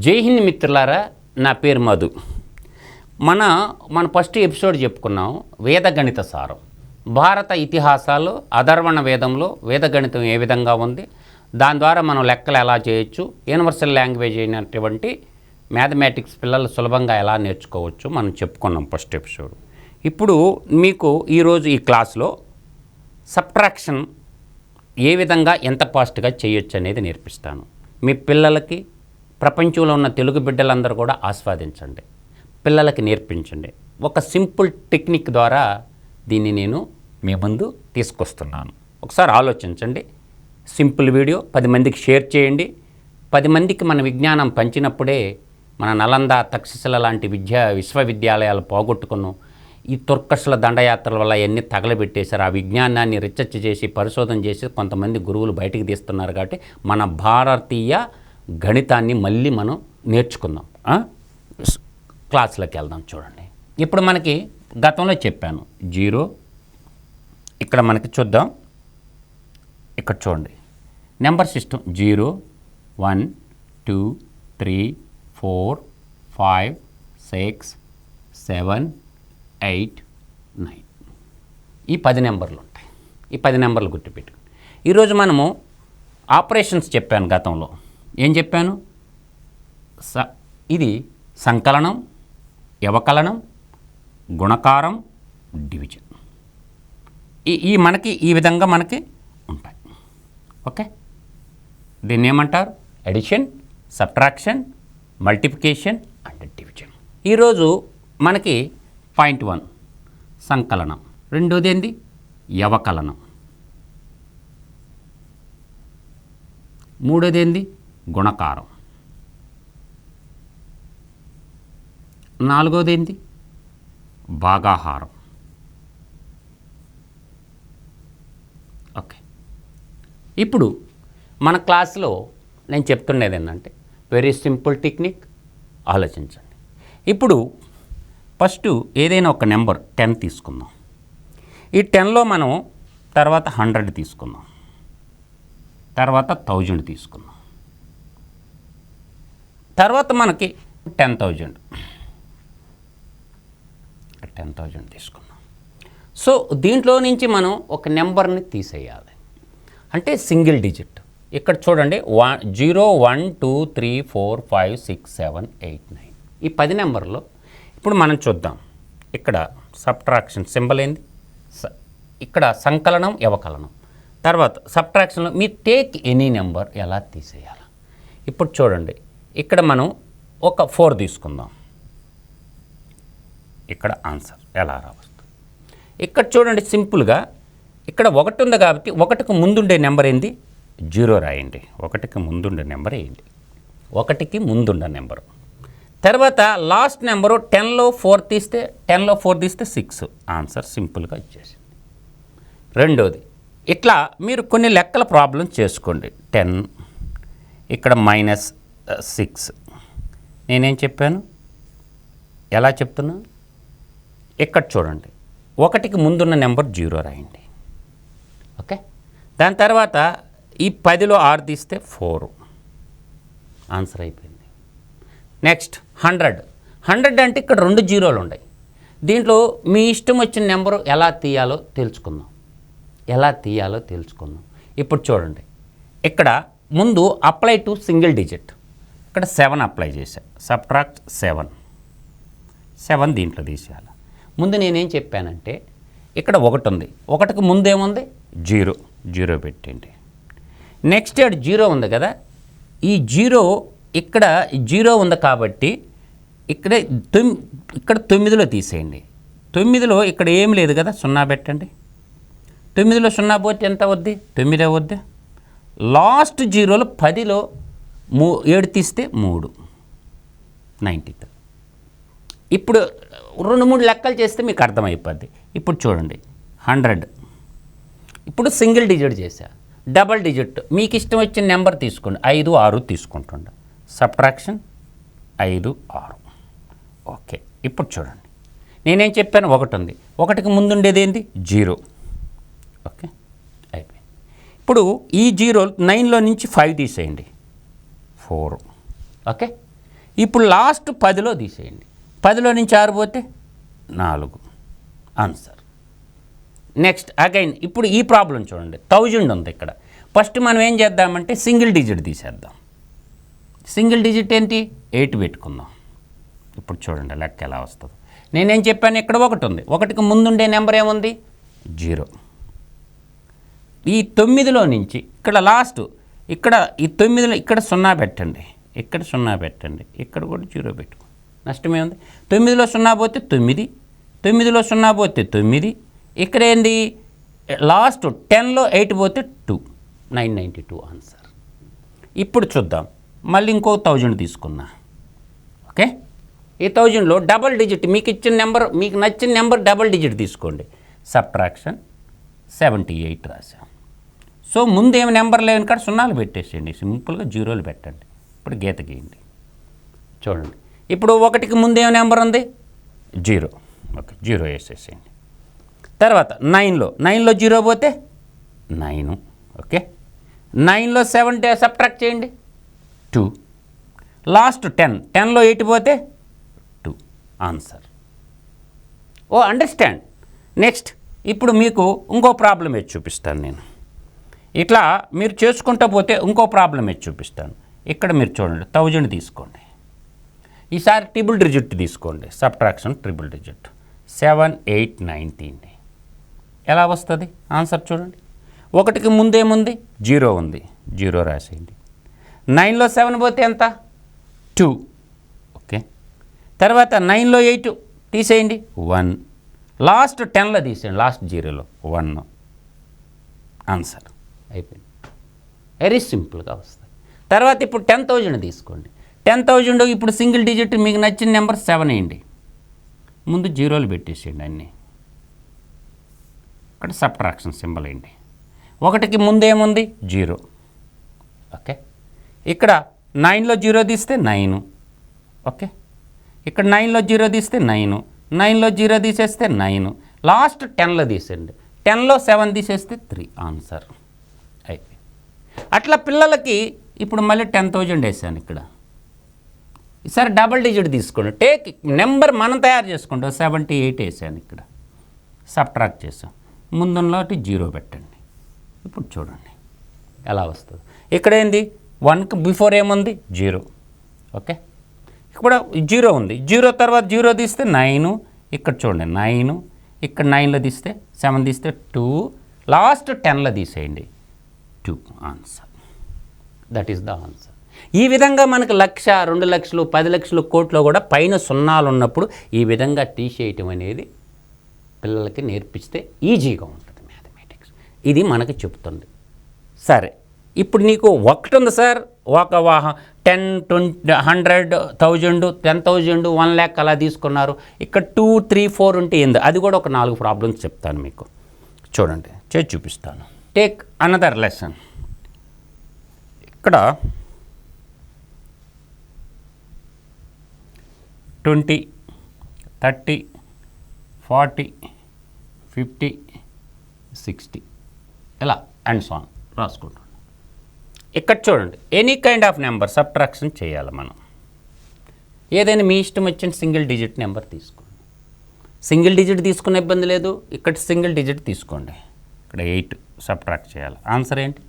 జై హింద్ మిత్రులారా నా పేరు మధు. మన మన ఫస్ట్ ఎపిసోడ్ చెప్పుకున్నాం వేద గణిత సారం. భారత ఇతిహాసాలు అధర్వణ వేదంలో వేద గణితం ఏ విధంగా ఉంది దాని ద్వారా మనం లెక్కలు ఎలా చేయొచ్చు యూనివర్సల్ లాంగ్వేజ్ అయినటువంటి మ్యాథమెటిక్స్ పిల్లలు సులభంగా ఎలా నేర్చుకోవచ్చు మనం చెప్పుకున్నాం ఫస్ట్ ఎపిసోడ్. ఇప్పుడు మీకు ఈరోజు ఈ క్లాస్లో సబ్ట్రాక్షన్ ఏ విధంగా ఎంత ఫాస్ట్గా చేయొచ్చు అనేది నేర్పిస్తాను. మీ పిల్లలకి ప్రపంచంలో ఉన్న తెలుగు బిడ్డలందరూ కూడా ఆస్వాదించండి. పిల్లలకి నేర్పించండి. ఒక సింపుల్ టెక్నిక్ ద్వారా దీన్ని నేను మీ ముందు తీసుకొస్తున్నాను. ఒకసారి ఆలోచించండి. సింపుల్ వీడియో పది మందికి షేర్ చేయండి. పది మందికి మన విజ్ఞానం పంచినప్పుడే మన నలంద తక్షశిల లాంటి విద్యా విశ్వవిద్యాలయాలు పోగొట్టుకున్నాం. ఈ తుర్కషుల దండయాత్రల వల్ల ఎన్ని తగలబెట్టేశారు? ఆ విజ్ఞానాన్ని రీసెర్చ్ చేసి పరిశోధన చేసి కొంతమంది గురువులు బయటికి తీస్తున్నారు కాబట్టి మన భారతీయ గణితాన్ని మళ్ళీ మనం నేర్చుకుందాం క్లాసులకు వెళ్దాం చూడండి. ఇప్పుడు మనకి గతంలో చెప్పాను జీరో. ఇక్కడ మనకి చూద్దాం. ఇక్కడ చూడండి. Number system zero one two three four five six seven eight nine. ఈ పది నెంబర్లు ఉంటాయి. ఈ పది నెంబర్లు గుర్తుపెట్టుకుని ఈరోజు మనము ఆపరేషన్స్ చెప్పాను గతంలో. ఏం చెప్పాను? స ఇది సంకలనం వ్యవకలనం గుణకారం డివిజన్. ఈ ఈ మనకి ఈ విధంగా మనకి ఉంటాయి. ఓకే? దీన్ని ఏమంటారు? Addition subtraction multiplication and division. ఈరోజు మనకి పాయింట్ వన్ సంకలనం. రెండోది ఏంది? వ్యవకలనం మూడోది ఏంది? గుణకారం. నాలుగోది భాగాహారం. ఓకే. ఇప్పుడు మన క్లాస్లో నేను చెప్తుండేది ఏంటంటే వెరీ సింపుల్ టెక్నిక్ ఆలోచించండి. ఇప్పుడు ఫస్ట్ ఏదైనా ఒక నెంబర్ టెన్ తీసుకుందాం. ఈ టెన్లో మనం తర్వాత హండ్రెడ్ తీసుకుందాం. తర్వాత థౌజండ్ తీసుకుందాం. తర్వాత మనకి టెన్ థౌజండ్. టెన్ థౌజండ్ తీసుకుందాం. సో దీంట్లో నుంచి మనం ఒక నెంబర్ని తీసేయాలి. అంటే సింగిల్ డిజిట్. ఇక్కడ చూడండి one zero one two three four five six seven eight nine. ఈ పది నెంబర్లో ఇప్పుడు మనం చూద్దాం. ఇక్కడ సబ్ట్రాక్షన్ సింబల్ ఏంది? స- ఇక్కడ సంకలనం వ్యవకలనం తర్వాత సబ్ట్రాక్షన్లో మీ టేక్ ఎనీ నెంబర్ ఎలా తీసేయాలి? ఇప్పుడు చూడండి ఇక్కడ మనం ఒక ఫోర్ తీసుకుందాం. ఇక్కడ ఆన్సర్ ఎలా రావచ్చు ఇక్కడ చూడండి సింపుల్గా ఇక్కడ ఒకటి ఉంది కాబట్టి ఒకటికి ముందుండే నెంబర్ ఏంది? జీరో రాయండి. ఒకటికి ముందుండే నెంబర్ ఏంటి ఒకటికి ముందుండే నెంబరు. తర్వాత లాస్ట్ నెంబరు టెన్లో ఫోర్ తీస్తే టెన్లో ఫోర్ తీస్తే సిక్స్. ఆన్సర్ సింపుల్గా ఇచ్చేసింది. రెండోది ఇట్లా మీరు కొన్ని లెక్కల ప్రాబ్లం చేసుకోండి. టెన్ ఇక్కడ మైనస్ సిక్స్. నేనేం చెప్పాను? ఎలా చెప్తున్నా? ఇక్కడ చూడండి. ఒకటికి ముందున్న నెంబర్ జీరో రాయండి. ఓకే? దాని తర్వాత ఈ పదిలో ఆరు తీస్తే ఫోరు. ఆన్సర్ అయిపోయింది. Next hundred. హండ్రెడ్ అంటే ఇక్కడ రెండు జీరోలు ఉన్నాయి. దీంట్లో మీ ఇష్టం వచ్చిన నెంబరు ఎలా తీయాలో తెలుసుకుందాం. ఎలా తీయాలో తెలుసుకుందాం. ఇప్పుడు చూడండి. ఇక్కడ ముందు అప్లై టు సింగిల్ డిజిట్. ఇక్కడ సెవెన్ అప్లై చేశా. Subtract seven. సెవెన్ దీంట్లో తీసేయాలి. ముందు నేనేం చెప్పానంటే ఇక్కడ ఒకటి ఉంది. ఒకటికి ముందు ఏముంది జీరో. జీరో పెట్టండి నెక్స్ట్ ఇయర్ జీరో ఉంది కదా? ఈ జీరో ఇక్కడ జీరో ఉంది కాబట్టి ఇక్కడ తొమ్ ఇక్కడ తొమ్మిదిలో తీసేయండి. తొమ్మిదిలో ఇక్కడ ఏం లేదు కదా? సున్నా పెట్టండి. తొమ్మిదిలో సున్నా పోతే ఎంత అవుద్ది? తొమ్మిది అవుద్ది. లాస్ట్ జీరోలో పదిలో మూ ఏడు తీస్తే మూడు. నైంటీ త్రీ ఇప్పుడు రెండు మూడు లెక్కలు చేస్తే మీకు అర్థమైపోద్ది. ఇప్పుడు చూడండి. హండ్రెడ్. ఇప్పుడు సింగిల్ డిజిట్ చేశా. Double digit. మీకు ఇష్టం వచ్చిన నెంబర్ తీసుకోండి. ఐదు ఆరు తీసుకుంటుండ. సబ్ట్రాక్షన్ ఐదు ఆరు. ఓకే. ఇప్పుడు చూడండి. నేనేం చెప్పాను? ఒకటి ఉంది. ఒకటికి ముందుండేది ఏంది? జీరో. ఓకే. అయిపోయింది. ఇప్పుడు ఈ జీరో నైన్లో నుంచి ఫైవ్ తీసేయండి. ఫోర్. ఓకే? ఇప్పుడు లాస్ట్ పదిలో తీసేయండి. పదిలో నుంచి ఆరు పోతే నాలుగు. ఆన్సర్ నెక్స్ట్ అగైన్ ఇప్పుడు ఈ ప్రాబ్లం చూడండి. థౌజండ్ ఉంది ఇక్కడ. ఫస్ట్ మనం ఏం చేద్దామంటే సింగిల్ డిజిట్ తీసేద్దాం. సింగిల్ డిజిట్ ఏంటి? ఎయిట్ పెట్టుకుందాం. ఇప్పుడు చూడండి లెక్క ఎలా వస్తుంది. నేనేం చెప్పాను? ఇక్కడ ఒకటి ఉంది. ఒకటికి ముందుండే నెంబర్ ఏముంది? జీరో. ఈ తొమ్మిదిలో నుంచి ఇక్కడ లాస్ట్ ఇక్కడ ఈ తొమ్మిదిలో ఇక్కడ సున్నా పెట్టండి. ఇక్కడ సున్నా పెట్టండి. ఇక్కడ కూడా జీరో పెట్టుకో నష్టమే ఉంది తొమ్మిదిలో సున్నా పోతే తొమ్మిది తొమ్మిదిలో సున్నా పోతే తొమ్మిది ఇక్కడ ఏంది? లాస్ట్ టెన్లో ఎయిట్ పోతే two. Nine ninety two answer. ఇప్పుడు చూద్దాం. మళ్ళీ ఇంకో థౌజండ్ తీసుకున్నా. ఓకే? ఈ థౌజండ్లో డబల్ డిజిట్. మీకు ఇచ్చిన నెంబర్ మీకు నచ్చిన నెంబర్ డబల్ డిజిట్ తీసుకోండి. సబ్ట్రాక్షన్ సెవెంటీ ఎయిట్ రాసాం సో ముందు ఏమి నెంబర్ లేని కాడ సున్నాలు పెట్టేసేయండి. సింపుల్గా జీరోలు పెట్టండి. ఇప్పుడు గీత గీయండి. చూడండి. ఇప్పుడు ఒకటికి ముందు నెంబర్ ఉంది? జీరో. ఓకే జీరో వేసేసేయండి. తర్వాత నైన్లో. నైన్లో జీరో పోతే నైను. ఓకే. నైన్లో సెవెన్ సబ్ట్రాక్ట్ చేయండి. టూ. Last ten. టెన్లో ఎయిట్ పోతే టూ. ఆన్సర్. ఓ అండర్స్టాండ్. నెక్స్ట్ ఇప్పుడు మీకు ఇంకో ప్రాబ్లం ఏది చూపిస్తాను నేను. ఇట్లా మీరు చేసుకుంటూ పోతే ఇంకో ప్రాబ్లం ఏది చూపిస్తాను. ఇక్కడ మీరు చూడండి థౌజండ్ తీసుకోండి. ఈసారి ట్రిపుల్ డిజిట్ తీసుకోండి subtraction triple digit. Seven eight nineteen. ఎలా వస్తుంది? ఆన్సర్ చూడండి. ఒకటికి ముందేముంది జీరో ఉంది జీరో రాసేయండి. నైన్లో సెవెన్ పోతే ఎంత? టూ. ఓకే. తర్వాత నైన్లో ఎయిట్ తీసేయండి వన్. లాస్ట్ టెన్లో తీసేయండి లాస్ట్ జీరోలో వన్. ఆన్సర్. అయిపోయింది. వెరీ సింపుల్గా వస్తుంది తర్వాత ఇప్పుడు టెన్ థౌజండ్ తీసుకోండి. టెన్ థౌజండ్ ఇప్పుడు సింగిల్ డిజిట్ మీకు నచ్చిన నెంబర్ సెవెన్ వేయండి. ముందు జీరోలు పెట్టేసేయండి అన్నీ. ఇక్కడ సబ్ట్రాక్షన్ సింబల్ వేయండి. ఒకటికి ముందు ఏముంది? జీరో. ఓకే? ఇక్కడ నైన్లో జీరో తీస్తే నైను ఓకే? ఇక్కడ నైన్లో జీరో తీస్తే నైను నైన్లో జీరో తీసేస్తే నైను లాస్ట్ టెన్లో తీసేయండి. టెన్లో సెవెన్ తీసేస్తే త్రీ ఆన్సర్ అట్లా పిల్లలకి ఇప్పుడు మళ్ళీ టెన్ థౌజండ్ వేసాను ఇక్కడ. ఈసారి డబల్ డిజిట్ తీసుకోండి. టేక్ నెంబర్ మనం తయారు చేసుకుంటాం. సెవెంటీ ఎయిట్ వేసాను ఇక్కడ. సబ్ట్రాక్ట్ చేసాం. ముందున్నటి జీరో పెట్టండి. ఇప్పుడు చూడండి. ఎలా వస్తుంది? ఇక్కడ ఏంది? వన్కి బిఫోర్ ఏముంది? జీరో. ఓకే? ఇక్కడ జీరో ఉంది. జీరో తర్వాత జీరో తీస్తే నైను. ఇక్కడ చూడండి. నైను. ఇక్కడ నైన్లో తీస్తే సెవెన్ తీస్తే టూ. లాస్ట్ టెన్లో తీసేయండి. Two answer that is the answer ఈ విధంగా మనకు లక్ష రెండు లక్షలు పది లక్షలు కోట్లో కూడా పైన సున్నాలు ఉన్నప్పుడు ఈ విధంగా తీసేయటం అనేది పిల్లలకి నేర్పిస్తే ఈజీగా ఉంటుంది మ్యాథమెటిక్స్ ఇది మనకు చెప్తుంది సరే ఇప్పుడు నీకు ఒకటి ఉంది సార్. ఒక వాహ ten twenty hundred thousand ten thousand one lakh అలా తీసుకున్నారు. ఇక్కడ టూ త్రీ ఫోర్ ఉంటే ఏంది? అది కూడా ఒక నాలుగు ప్రాబ్లమ్స్ చెప్తాను మీకు. చూడండి చేసి చూపిస్తాను. టేక్ అనదర్ లెసన్ ఇక్కడ twenty thirty forty fifty sixty. ఇలా అండ్ సాంగ్ రాసుకుంటాం. ఇక్కడ చూడండి any kind of number subtraction చేయాలి మనం. ఏదైనా మీ ఇష్టం వచ్చిన సింగిల్ డిజిట్ నెంబర్ తీసుకోండి. సింగిల్ డిజిట్ తీసుకునే ఇబ్బంది లేదు ఇక్కడ సింగిల్ డిజిట్ తీసుకోండి. ఇక్కడ ఎయిట్ సబ్ట్రాక్ట్ చేయాలి. ఆన్సర్ ఏంటి?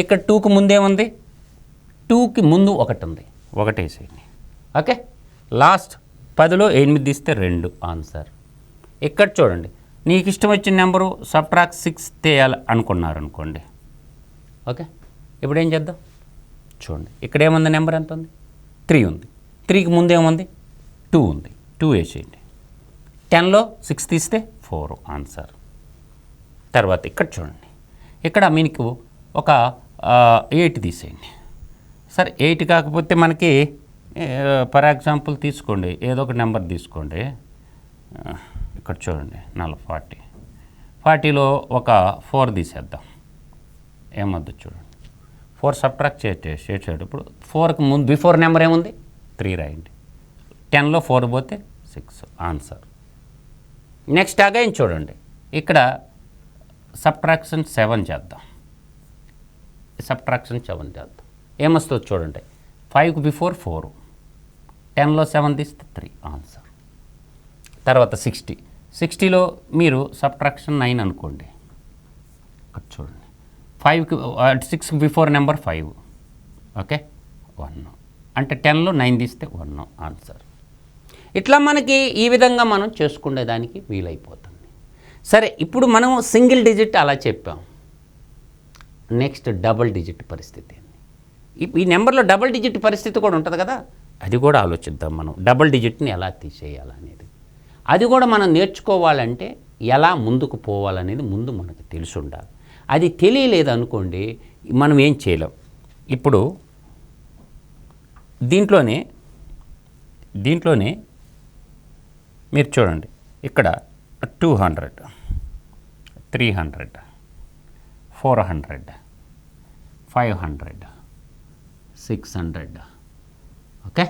ఇక్కడ టూకి ముందేముంది? టూకి ముందు ఒకటి ఉంది ఒకటేసేయండి ఓకే లాస్ట్ పదిలో ఎనిమిది తీస్తే రెండు ఆన్సర్ ఇక్కడ చూడండి. నీకు ఇష్టం వచ్చిన నెంబరు సబ్ట్రాక్ట్ సిక్స్ చేయాలి అనుకున్నారు అనుకోండి ఓకే ఇప్పుడు ఏం చేద్దాం? చూడండి. ఇక్కడ ఏముంది? నెంబర్ ఎంత ఉంది. త్రీ ఉంది త్రీకి ముందేముంది టూ ఉంది. టూ వేసేయండి టెన్లో సిక్స్ తీస్తే ఫోర్ ఆన్సర్ తర్వాత ఇక్కడ చూడండి. ఇక్కడ మీకు ఒక ఎయిట్ తీసేయండి. సరే ఎయిట్ కాకపోతే మనకి ఫర్ ఎగ్జాంపుల్ తీసుకోండి ఏదో ఒక నెంబర్ తీసుకోండి. ఇక్కడ చూడండి నలభై ఫార్టీ ఫార్టీలో ఒక ఫోర్ తీసేద్దాం. ఏమొద్దు చూడండి. ఫోర్ సబ్ట్రాక్ట్ చేసే చేసేటప్పుడు ఫోర్కి ముందు బిఫోర్ నెంబర్ ఏముంది? త్రీ రాయండి. టెన్లో ఫోర్ పోతే సిక్స్ ఆన్సర్ నెక్స్ట్ అగైన్ చూడండి. ఇక్కడ సబ్ట్రాక్షన్ సెవెన్ చేద్దాం. సబ్ట్రాక్షన్ సెవెన్ చేద్దాం. ఏమొస్తుంది చూడండి. ఫైవ్కి బిఫోర్ ఫోర్. టెన్లో సెవెన్ తీస్తే త్రీ ఆన్సర్. తర్వాత సిక్స్టీ. సిక్స్టీలో మీరు సబ్ట్రాక్షన్ నైన్ అనుకోండి. ఇక్కడ చూడండి. ఫైవ్కి six before number five. Okay? One. అంటే టెన్లో నైన్ తీస్తే వన్ ఆన్సర్. ఇట్లా మనకి ఈ విధంగా మనం చేసుకునేదానికి వీలైపోతుంది. సరే ఇప్పుడు మనం సింగిల్ డిజిట్ అలా చెప్పాం. నెక్స్ట్ డబుల్ డిజిట్ పరిస్థితి ఈ- ఈ నెంబర్లో డబుల్ డిజిట్ పరిస్థితి కూడా ఉంటుంది కదా? అది కూడా ఆలోచిద్దాం మనం. డబుల్ డిజిట్ని ఎలా తీసేయాలనేది అది కూడా మనం నేర్చుకోవాలంటే ఎలా ముందుకు పోవాలనేది ముందు మనకు తెలిసి ఉండాలి. అది తెలియలేదు అనుకోండి మనం ఏం చేయలేం. ఇప్పుడు దీంట్లోనే దీంట్లోనే మీరు చూడండి. ఇక్కడ two hundred three hundred four hundred five hundred six hundred. Okay?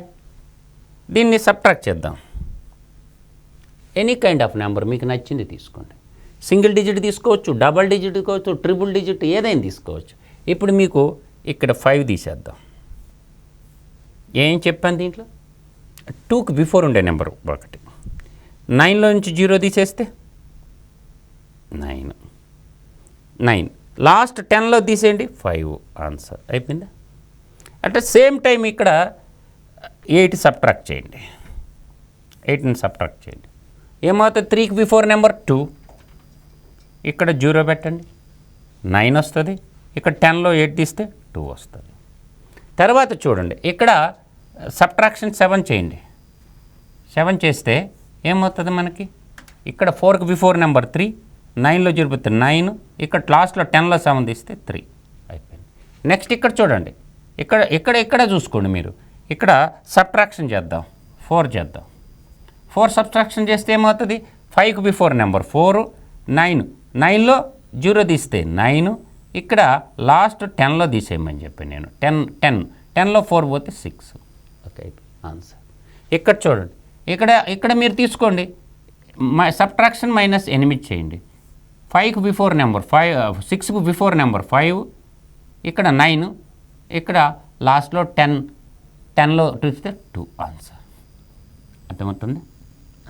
దీన్ని సబ్ట్రాక్ట్ చేద్దాం. ఎనీ కైండ్ ఆఫ్ నెంబర్ మీకు నచ్చింది తీసుకోండి. సింగిల్ డిజిట్ తీసుకోవచ్చు డబల్ డిజిట్ తీసుకోవచ్చు ట్రిపుల్ డిజిట్ ఏదైనా తీసుకోవచ్చు. ఇప్పుడు మీకు ఇక్కడ ఫైవ్ తీసేద్దాం. ఏం చెప్పాను దీంట్లో? టూకి బిఫోర్ ఉండే నెంబర్ ఒకటి. నైన్లో నుంచి జీరో తీసేస్తే? నైన్ నైన్ లాస్ట్ టెన్లో తీసేయండి. ఫైవ్ ఆన్సర్ అయిపోయిందా? అంటే సేమ్ టైం ఇక్కడ ఎయిట్ సబ్ట్రాక్ట్ చేయండి. ఎయిట్ని సబ్ట్రాక్ట్ చేయండి. ఏమవుతుంది? త్రీకి బిఫోర్ నెంబర్ టూ ఇక్కడ జీరో పెట్టండి. నైన్ వస్తుంది. ఇక్కడ టెన్లో ఎయిట్ తీస్తే టూ వస్తుంది. తర్వాత చూడండి. ఇక్కడ సబ్ట్రాక్షన్ సెవెన్ చేయండి. సెవెన్ చేస్తే ఏమవుతుంది మనకి? ఇక్కడ ఫోర్కి బిఫోర్ నెంబర్ త్రీ నైన్లో జరిపితే నైన్ ఇక్కడ లాస్ట్లో టెన్లో సెవెన్ తీస్తే త్రీ అయిపోయింది. నెక్స్ట్ ఇక్కడ చూడండి. ఇక్కడ ఇక్కడ ఇక్కడ చూసుకోండి మీరు. ఇక్కడ సబ్ట్రాక్షన్ చేద్దాం. ఫోర్ చేద్దాం. ఫోర్ సబ్ట్రాక్షన్ చేస్తే ఏమవుతుంది? ఫైవ్కి బిఫోర్ నెంబర్ ఫోర్ నైన్. నైన్లో జీరో తీస్తే నైన్ ఇక్కడ లాస్ట్ టెన్లో తీసేయమని చెప్పాను నేను. Ten ten. టెన్లో ఫోర్ పోతే సిక్స్. Okay answer. ఇక్కడ చూడండి. ఇక్కడ ఇక్కడ మీరు తీసుకోండి. సబ్ట్రాక్షన్ మైనస్ ఎనిమిది చేయండి. ఫైవ్కి బిఫోర్ నెంబర్ ఫైవ్ సిక్స్కి బిఫోర్ నెంబర్ ఫైవ్ ఇక్కడ నైన్ ఇక్కడ లాస్ట్లో టెన్ టెన్లో చూస్తే టూ ఆన్సర్ అర్థమవుతుంది?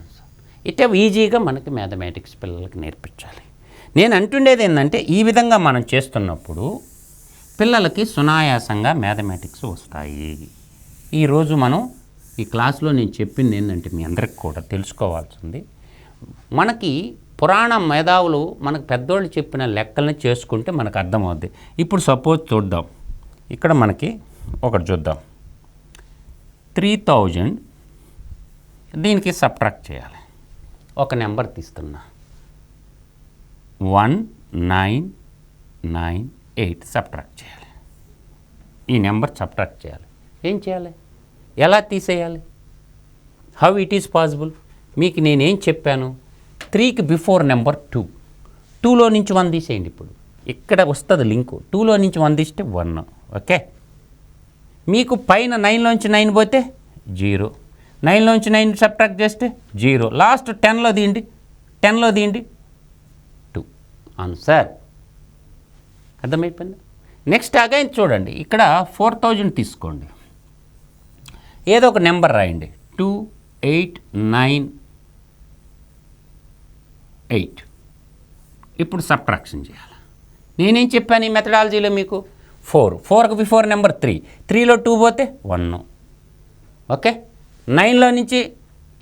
ఆన్సర్ ఇట్లా ఈజీగా మనకి మ్యాథమెటిక్స్ పిల్లలకి నేర్పించాలి. నేను అంటుండేది ఏంటంటే ఈ విధంగా మనం చేస్తున్నప్పుడు పిల్లలకి సునాయాసంగా మ్యాథమెటిక్స్ వస్తాయి. ఈరోజు మనం ఈ క్లాస్లో నేను చెప్పింది ఏంటంటే మీ అందరికి కూడా తెలుసుకోవాల్సింది మనకి పురాణ మేధావులు మనకు పెద్దోళ్ళు చెప్పిన లెక్కల్ని చేసుకుంటే మనకు అర్థమవుద్ది. ఇప్పుడు సపోజ్ చూద్దాం. ఇక్కడ మనకి ఒకటి చూద్దాం. త్రీ థౌజండ్ దీనికి సబ్ట్రాక్ట్ చేయాలి. ఒక నెంబర్ తీస్తున్నా. One nine nine eight subtract చేయాలి. ఈ నెంబర్ సబ్ట్రాక్ట్ చేయాలి. ఏం చేయాలి? ఎలా తీసేయాలి? హౌ ఇట్ ఈస్ పాసిబుల్ మీకు నేనేం చెప్పాను? త్రీకి బిఫోర్ నెంబర్ టూ టూలో నుంచి వన్ తీసేయండి ఇప్పుడు. ఇక్కడ వస్తుంది లింకు టూలో నుంచి వన్ తీస్తే వన్ ఓకే మీకు పైన నైన్లోంచి నైన్ పోతే జీరో నైన్లోంచి నైన్ సబ్ట్రాక్ట్ చేస్తే జీరో లాస్ట్ టెన్లో తీయండి. టెన్లో తీయండి. టూ ఆన్సర్ అర్థమైపోయింది? నెక్స్ట్ అగైన్ చూడండి. ఇక్కడ ఫోర్ థౌజండ్ తీసుకోండి. ఏదో ఒక నెంబర్ రాయండి. Two eight nine eight. ఇప్పుడు సబ్ట్రాక్షన్ చేయాలి? నేనేం చెప్పాను ఈ మెథడాలజీలో మీకు? ఫోర్. ఫోర్కి బిఫోర్ నెంబర్ త్రీ. త్రీలో టూ పోతే వన్. ఓకే? నైన్లో నుంచి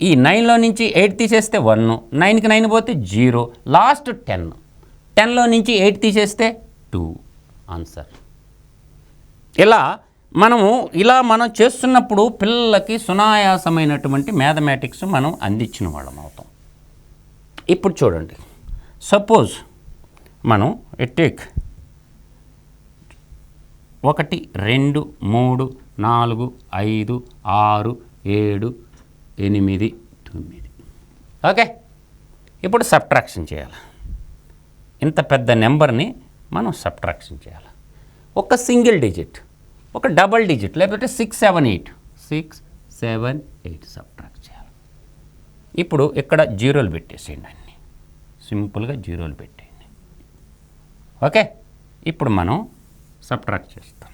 ఈ నైన్లో నుంచి ఎయిట్ తీసేస్తే వన్. నైన్కి నైన్ పోతే జీరో. Last ten. టెన్లో నుంచి ఎయిట్ తీసేస్తే టూ. ఆన్సర్. ఇలా మనము ఇలా మనం చేస్తున్నప్పుడు పిల్లలకి సునాయాసమైనటువంటి మ్యాథమెటిక్స్ మనం అందించిన వాళ్ళం అవుతాం. ఇప్పుడు చూడండి. సపోజ్ మనం ఎటేక్ ఒకటి రెండు మూడు నాలుగు ఐదు ఆరు ఏడు ఎనిమిది తొమ్మిది. ఓకే? ఇప్పుడు సబ్ట్రాక్షన్ చేయాలి. ఇంత పెద్ద నెంబర్ని మనం సబ్ట్రాక్షన్ చేయాలి. ఒక సింగిల్ డిజిట్. ఒక డబల్ డిజిట్ లేకపోతే six seven eight. Six seven eight subtract చేయాలి. ఇప్పుడు ఇక్కడ జీరోలు పెట్టేసేయండి అన్ని. సింపుల్గా జీరోలు పెట్టేయండి. ఓకే? ఇప్పుడు మనం సబ్ట్రాక్ట్ చేస్తున్నాం.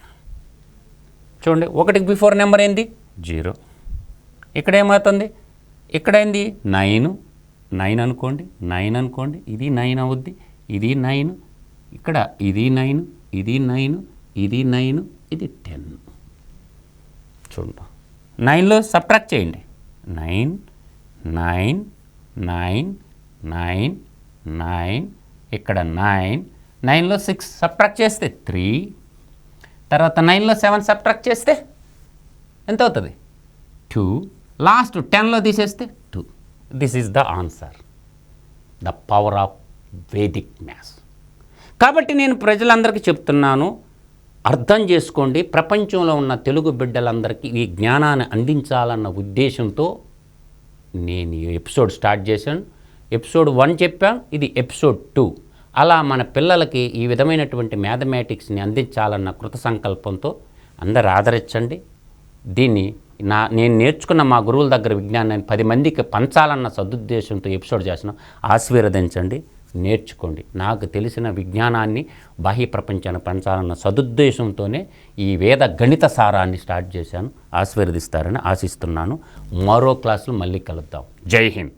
చూడండి ఒకటికి బిఫోర్ నెంబర్ ఏంది? జీరో. ఇక్కడ ఏమవుతుంది? ఇక్కడ ఏంది? నైన్. నైన్ అనుకోండి నైన్ అనుకోండి ఇది నైన్ అవుద్ది ఇది నైన్. ఇక్కడ ఇది నైన్ ఇది నైన్ ఇది నైన్ ఇది టెన్. చూడండి నైన్లో సబ్ట్రాక్ట్ చేయండి. Nine nine nine nine nine ఇక్కడ నైన్. నైన్లో సిక్స్ సబ్ట్రాక్ట్ చేస్తే త్రీ. తర్వాత నైన్లో సెవెన్ సబ్ట్రాక్ట్ చేస్తే ఎంత అవుతుంది? టూ. లాస్ట్ టెన్లో తీసేస్తే two. This is the answer the power of Vedic maths కాబట్టి నేను ప్రజలందరికీ చెప్తున్నాను అర్థం చేసుకోండి. ప్రపంచంలో ఉన్న తెలుగు బిడ్డలందరికీ ఈ జ్ఞానాన్ని అందించాలన్న ఉద్దేశంతో నేను ఈ ఎపిసోడ్ స్టార్ట్ చేశాను. ఎపిసోడ్ వన్ చెప్పాను ఇది ఎపిసోడ్ టూ. అలా మన పిల్లలకి ఈ విధమైనటువంటి మ్యాథమెటిక్స్ని అందించాలన్న కృత సంకల్పంతో అందరు ఆదరించండి. దీన్ని నా నేను నేర్చుకున్న మా గురువుల దగ్గర విజ్ఞానాన్ని పది మందికి పంచాలన్న సదుద్దేశంతో ఎపిసోడ్ చేసిన ఆశీర్వదించండి. నేర్చుకోండి. నాకు తెలిసిన విజ్ఞానాన్ని బాహ్య ప్రపంచాన్ని పంచాలన్న సదుద్దేశంతోనే ఈ వేద గణిత సారాన్ని స్టార్ట్ చేశాను. ఆశీర్వదిస్తారని ఆశిస్తున్నాను. మరో క్లాసులో మళ్ళీ కలుద్దాం. జై హింద్.